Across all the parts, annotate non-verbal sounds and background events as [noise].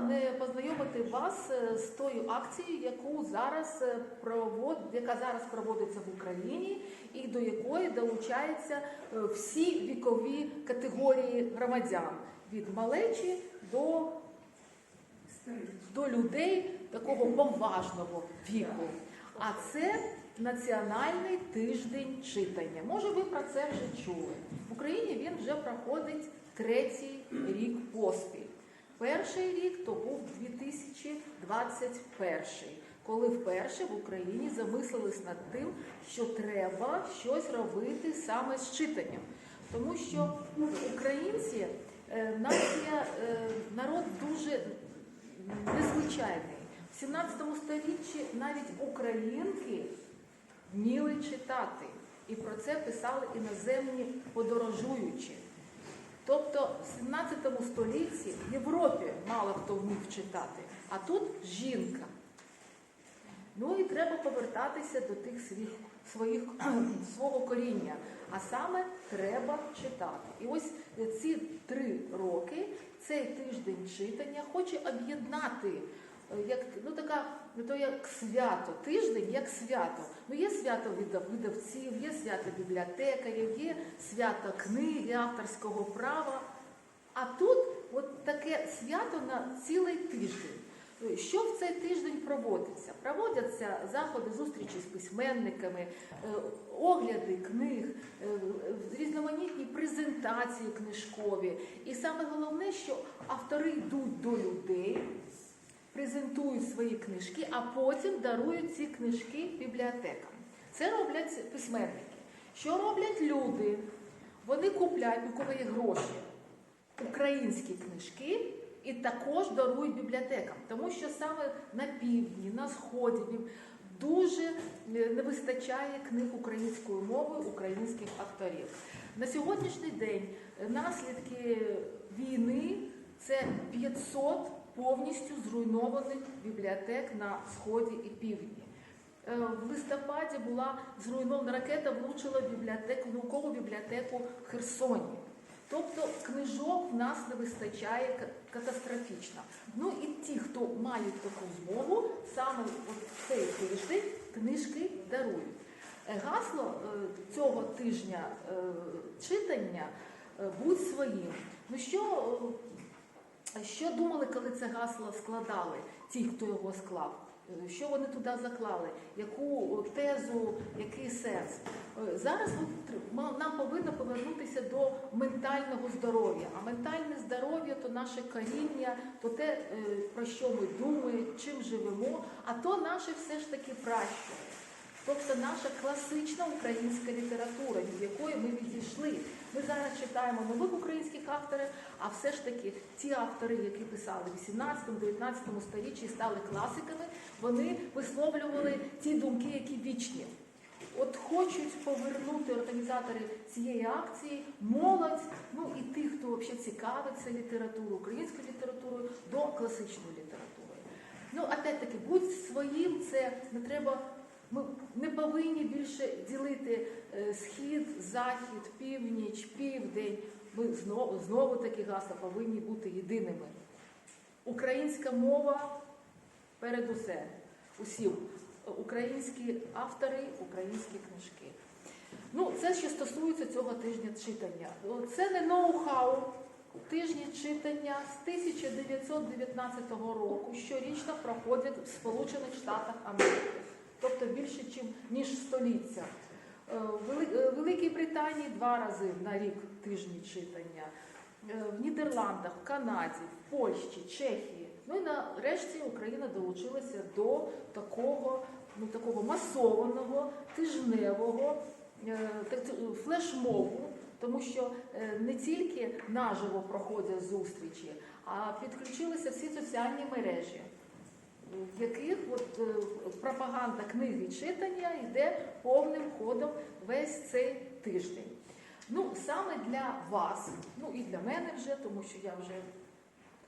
не познайомити вас е, з тою акцією, яку зараз е, провод... яка зараз проводиться в Україні, і до якої долучаються е, всі вікові категорії громадян від малечі до, до людей такого поважного віку. А це Національний тиждень читання. Може, ви про це вже чули. В Україні він вже проходить третій рік поспіль. Перший рік то був 2021, коли вперше в Україні замислились над тим, що треба щось робити саме з читанням. Тому що українці е, нація, е, народ дуже незвичайний. В 17 столітті навіть українки вміли читати. І про це писали іноземні подорожуючі. Тобто в 17 столітті в Європі мало хто вмів читати, а тут жінка. Ну і треба повертатися до тих своїх, своїх [clears throat] свого коріння. А саме треба читати. І ось ці три роки цей тиждень читання хоче об'єднати е, як ну така ну то як свято, тиждень як свято. Ну є свято видавців, є свято бібліотекарів, є свято книги, авторського права. А тут от таке свято на цілий тиждень. Що в цей тиждень проводиться? Проводяться заходи зустрічі з письменниками, е, огляди книг, е, різноманітні презентації книжкові. І саме головне, що автори йдуть до людей, презентують свої книжки, а потім дарують ці книжки бібліотекам. Це роблять письменники. Що роблять люди? Вони купляють, у кого є гроші, українські книжки і також дарують бібліотекам, тому що саме на півдні, на сході дуже е, не вистачає книг українською мовою українських авторів. На сьогоднішній день наслідки війни це 500 повністю зруйнованих бібліотек на сході і півдні. Е, В листопаді була зруйнована ракета, влучила бібліотеку, наукову бібліотеку в Херсоні. Тобто книжок в нас не вистачає катастрофічно. Ну і ті, хто мають таку змогу, саме в цей тиждень книжки дарують. Е, Гасло е, цього тижня читання будь своїм. Ну що, що думали, коли це гасло складали, ті, хто його склав? Е, Що вони туди заклали? Яку тезу, який сенс? Е, Зараз нам повинно повернутися до ментального здоров'я. А ментальне здоров'я то наше коріння, то те, е, про що ми думаємо, чим живемо, а то наше все ж таки пращури. Тобто наша класична українська література, від якої ми відійшли. Ми зараз читаємо нових українських авторів, а все ж таки ті автори, які писали в 18-19 столітті і стали класиками, вони висловлювали ті думки, які вічні. От хочуть повернути організатори цієї акції молодь, ну і тих, хто взагалі цікавиться літературою, українською літературою, до класичної літератури. Ну, опять-таки, будь своїм, це не треба. Ми не повинні більше ділити е, схід, захід, північ, південь. Ми знову, знову такі гасла повинні бути єдиними. Українська мова перед усе, усім. Українські автори, українські книжки. Ну, це що стосується цього тижня читання. Це не ноу-хау. Тижні читання з 1919 року щорічно проходять в Сполучених Штатах Америки, тобто більше, ніж століття. Е, В е, Великій Британії два рази на рік тижні читання, Е, в Нідерландах, в Канаді, в Польщі, Чехії. Ну і нарешті Україна долучилася до такого, ну, такого масованого, тижневого флешмобу, тому що не тільки наживо проходять зустрічі, а підключилися всі соціальні мережі, в яких от, е, пропаганда книги читання йде повним ходом весь цей тиждень. Ну, саме для вас, ну і для мене вже, тому що я вже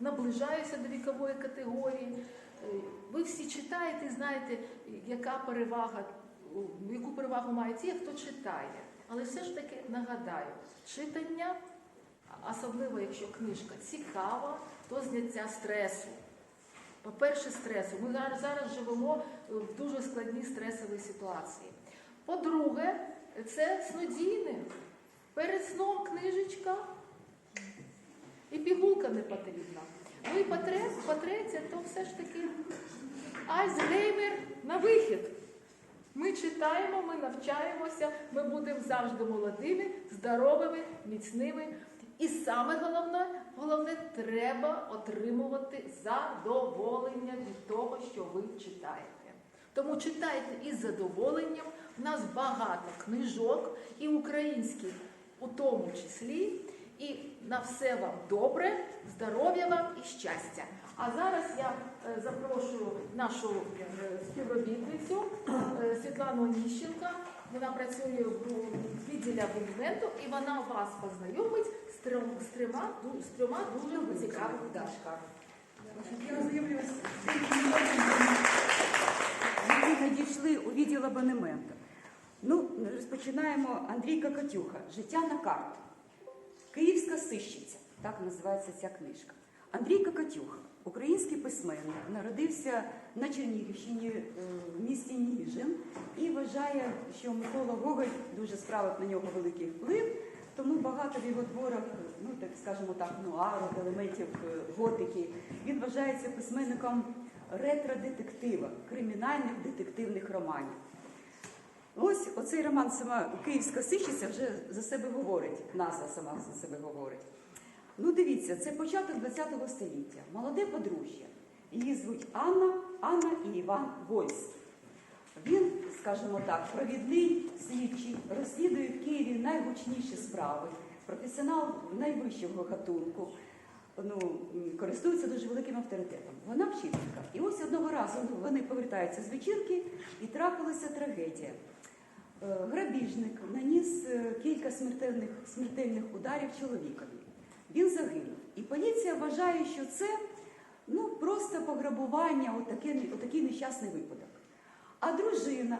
наближаюся до вікової категорії. Е, Ви всі читаєте і знаєте, яка перевага, яку перевагу мають ті, хто читає. Але все ж таки нагадаю, читання, особливо якщо книжка цікава, то зняття стресу. По-перше, стресу. Ми зараз, живемо в дуже складній стресовій ситуації. По-друге, це снодійне. Перед сном книжечка і пігулка не потрібна. Ну і по-третє, то все ж таки альцгеймер на вихід. Ми читаємо, ми навчаємося, ми будемо завжди молодими, здоровими, міцними. І саме головне, головне, треба отримувати задоволення від того, що ви читаєте. Тому читайте із задоволенням. У нас багато книжок, і українських у тому числі. І на все вам добре, здоров'я вам і щастя. А зараз я е, запрошую нашу е, співробітницю е, Світлану Оніщенка. Вона працює в відділі абонементу і вона вас познайомить з трьома, з трьома дуже цікавими книжками. Я ознайомлюсь з тим, які надійшли у. Ну, розпочинаємо Андрійка Катюха Життя на карту. Київська сищиця, так називається ця книжка. Андрійка Катюха, український письменник, народився на Чернігівщині е, в місті Ніжин і вважає, що Микола Гоголь дуже справив на нього великий вплив, тому багато в його творах, ну так скажімо так, нуару, елементів е, готики. Він вважається письменником ретро-детектива, кримінальних детективних романів. Ось оцей роман сама Київська сищиця вже за себе говорить, назва сама за себе говорить. Ну, дивіться, це початок ХХ століття. Молоде подружжя. Її звуть Анна, Анна і Іван Войс. Він, скажімо так, провідний слідчий, розслідує в Києві найгучніші справи, професіонал найвищого гатунку, ну, користується дуже великим авторитетом. Вона вчителька. І ось одного разу вони повертаються з вечірки і трапилася трагедія. Е, Грабіжник наніс е, кілька смертельних, смертельних ударів чоловікові. Він загинув. І поліція вважає, що це ну, просто пограбування, отаке, отакий нещасний випадок. А дружина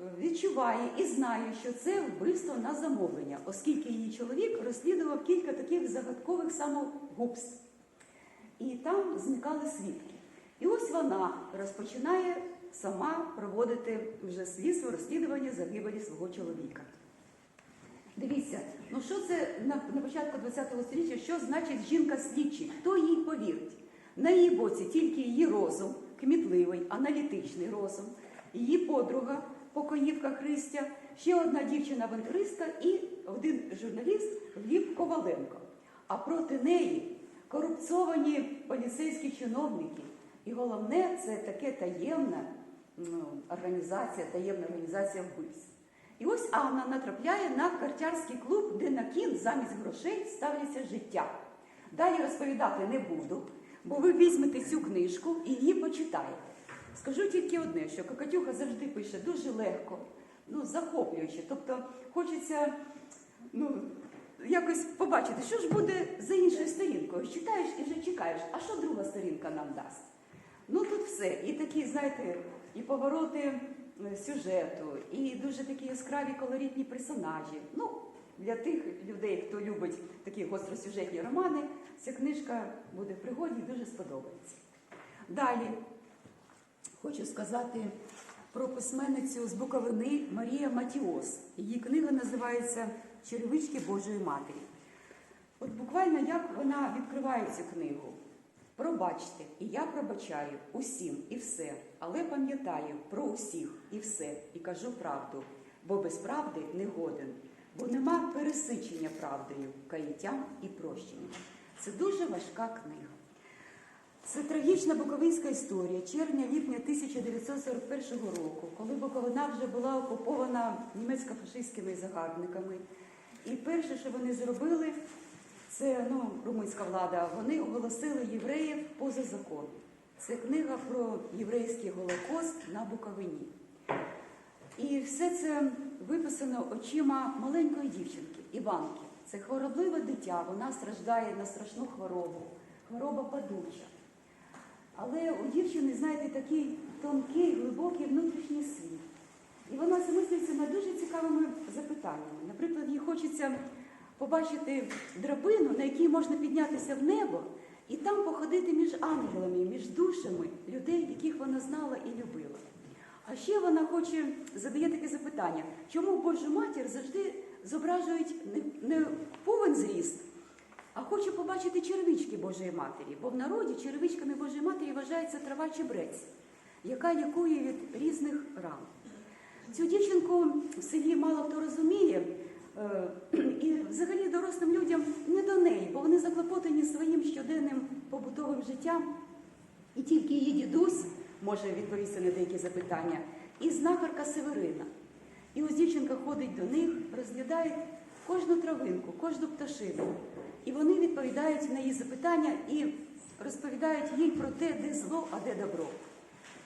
е, відчуває і знає, що це вбивство на замовлення, оскільки її чоловік розслідував кілька таких загадкових самогубств. І там зникали свідки. І ось вона розпочинає сама проводити вже слідство розслідування загибелі свого чоловіка. Дивіться, ну що це на, на початку ХХ століття, що значить жінка-слідчий? Хто їй повірить? На її боці тільки її розум, кмітливий, аналітичний розум, її подруга, покоївка Христя, ще одна дівчина-авантюристка і один журналіст Гліб Коваленко. А проти неї корупцовані поліцейські чиновники. І головне, це таке таємна ну, організація, таємна організація вбивств. І ось Анна натрапляє на картярський клуб, де на кін замість грошей ставляться життя. Далі розповідати не буду, бо ви візьмете цю книжку і її почитаєте. Скажу тільки одне, що Кокатюха завжди пише дуже легко, ну, захоплююче. Тобто хочеться ну, якось побачити, що ж буде за іншою сторінкою. Читаєш і вже чекаєш, а що друга сторінка нам дасть? Ну тут все. І такі, знаєте, і повороти е, сюжету, і дуже такі яскраві колоритні персонажі. Ну, для тих людей, хто любить такі гостросюжетні романи, ця книжка буде в пригоді і дуже сподобається. Далі хочу сказати про письменницю з Буковини Марія Матіос. Її книга називається Черевички Божої Матері. От буквально як вона відкриває цю книгу. Пробачте, і я пробачаю усім і все, але пам'ятаю про усіх і все, і кажу правду, бо без правди не годен, бо нема пересичення правдою, каяттям і прощенням. Це дуже важка книга. Це трагічна буковинська історія червня-ліпня 1941 року, коли Буковина вже була окупована німецько-фашистськими загарбниками. І перше, що вони зробили, це ну, румунська влада, вони оголосили євреїв поза закон. Це книга про єврейський голокост на Буковині. І все це виписано очима маленької дівчинки, Іванки. Це хворобливе дитя, вона страждає на страшну хворобу, хвороба падуча. Але у дівчини, знаєте, такий тонкий, глибокий внутрішній світ. І вона замислюється над дуже цікавими запитаннями. Наприклад, їй хочеться побачити драбину, на якій можна піднятися в небо і там походити між ангелами, між душами людей, яких вона знала і любила. А ще вона хоче задає таке запитання, чому Божу матір завжди зображують не, повен зріст, а хоче побачити черевички Божої Матері, бо в народі черевичками Божої Матері вважається трава чебрець, яка лікує від різних ран. Цю дівчинку в селі мало хто розуміє, е, і взагалі дорослим людям не до неї, бо вони заклопотані своїм щоденним побутовим життям. І тільки її дідусь може відповісти на деякі запитання, і знахарка Северина. І ось дівчинка ходить до них, розглядає кожну травинку, кожну пташину. І вони відповідають на її запитання і розповідають їй про те, де зло, а де добро.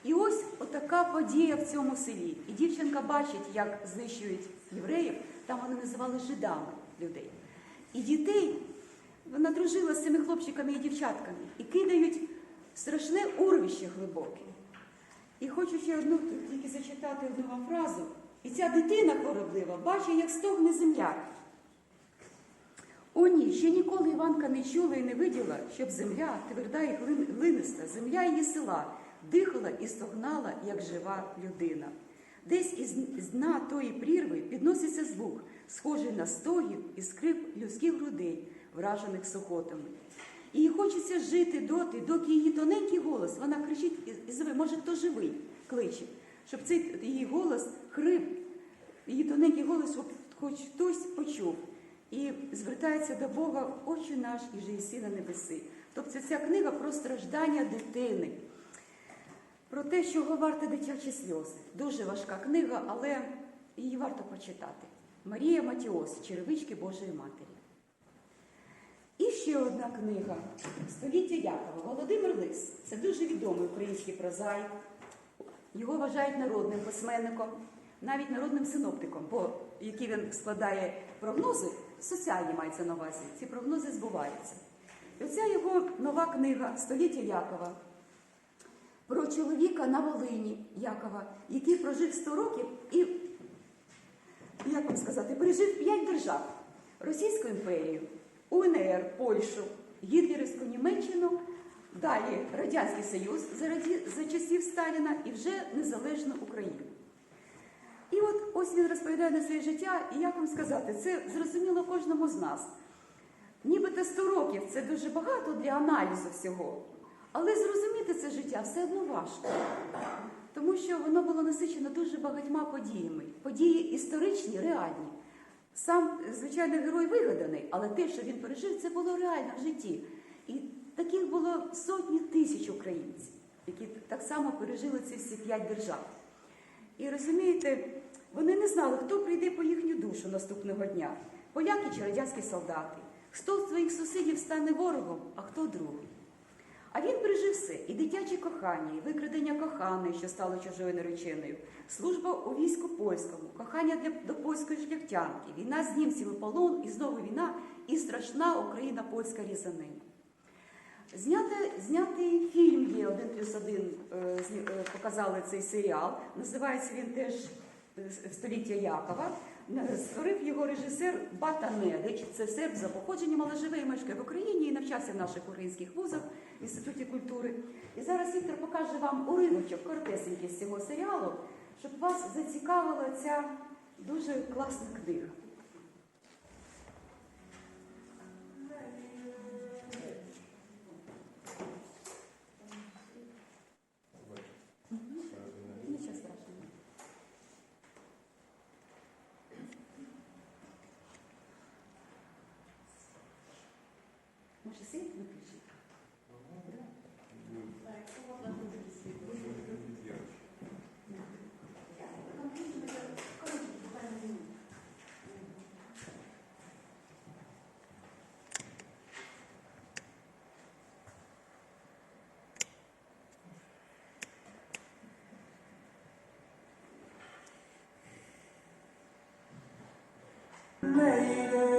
І ось отака подія в цьому селі. І дівчинка бачить, як знищують євреїв, там вони називали жидами людей. І дітей вона дружила з цими хлопчиками і дівчатками і кидають страшне урвище глибоке. І хочу ще одну тільки зачитати одну вам фразу. І ця дитина хвороблива бачить, як стогне земля. О ні, ще ніколи Іванка не чула і не виділа, щоб земля, тверда і глиниста, земля її села, дихала і стогнала, як жива людина. Десь із дна тої прірви підноситься звук, схожий на стогін і скрип людських грудей, вражених сухотами. Їй хочеться жити доти, доки її тоненький голос, вона кричить і- зве, може, хто живий, кличе, щоб цей її голос, хрип, її тоненький голос, хоч хтось почув. І звертається до Бога, Отче наш і же єси на небеси. Тобто ця книга про страждання дитини, про те, чого варте дитячі сльози. Дуже важка книга, але її варто прочитати. Марія Матіос, Черевички Божої Матері. І ще одна книга Століття Якова. Володимир Лис. Це дуже відомий український прозаїк. Його вважають народним письменником, навіть народним синоптиком, бо які він складає прогнози, соціальні мається на увазі. Ці прогнози збуваються. І оця його нова книга Століття Якова про чоловіка на Волині Якова, який прожив 100 років і, як вам сказати, пережив 5 держав: Російську імперію, УНР, Польщу, Гітлерівську Німеччину, далі Радянський Союз за, часів Сталіна і вже незалежну Україну. І от ось він розповідає на своє життя, і як вам сказати, це зрозуміло кожному з нас. Нібито 100 років це дуже багато для аналізу всього. Але зрозуміти це життя все одно важко. Тому що воно було насичено дуже багатьма подіями. Події історичні, реальні. Сам, звичайно, герой вигаданий, але те, що він пережив, це було реально в житті. І таких було сотні тисяч українців, які так само пережили ці всі п'ять держав. І розумієте, вони не знали, хто прийде по їхню душу наступного дня. Поляки чи радянські солдати. Хто з своїх сусідів стане ворогом, а хто другий. А він пережив все: і дитяче кохання, і викрадення коханої, що стало чужою нареченою, служба у війську польському, кохання для до польської шляхтянки, війна з німців і полон, і знову війна, і страшна Україна польська різанина. Зняти, знятий фільм є один плюс один, е, е, показали цей серіал. Називається він теж е, Століття Якова. Створив його режисер Бата Недич. Це серб за походженням, але живе і мешкає в Україні і навчався в наших українських вузах в інституті культури. І зараз Віктор покаже вам уривочок коротесенький з цього серіалу, щоб вас зацікавила ця дуже класна книга. made it.